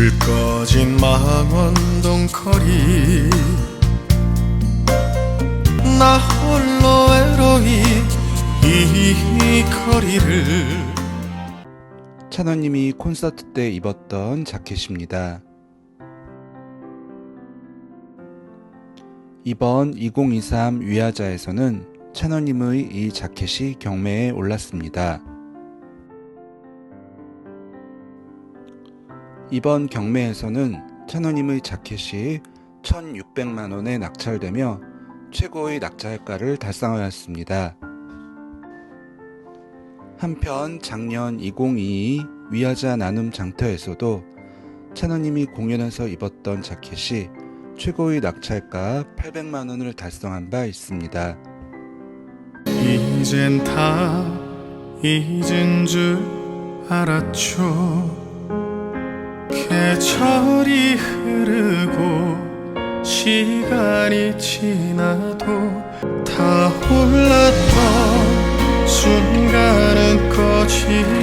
불 꺼진 망원동 거리 나 홀로 외로이 이 거리를 찬원님이 콘서트 때 입었던 자켓입니다. 이번 2023 위아자에서는 찬원님의 이 자켓이 경매에 올랐습니다. 이번 경매에서는 찬원님의 자켓이 1,600만 원에 낙찰되며 최고의 낙찰가를 달성하였습니다. 한편 작년 2022 위아자 나눔 장터에서도 찬호님이 공연에서 입었던 자켓이 최고의 낙찰가 800만 원을 달성한 바 있습니다. 이젠 다 잊은 줄 알았죠 계절이 흐르고 시간이 지나도 타올랐던 순간은 꺼지고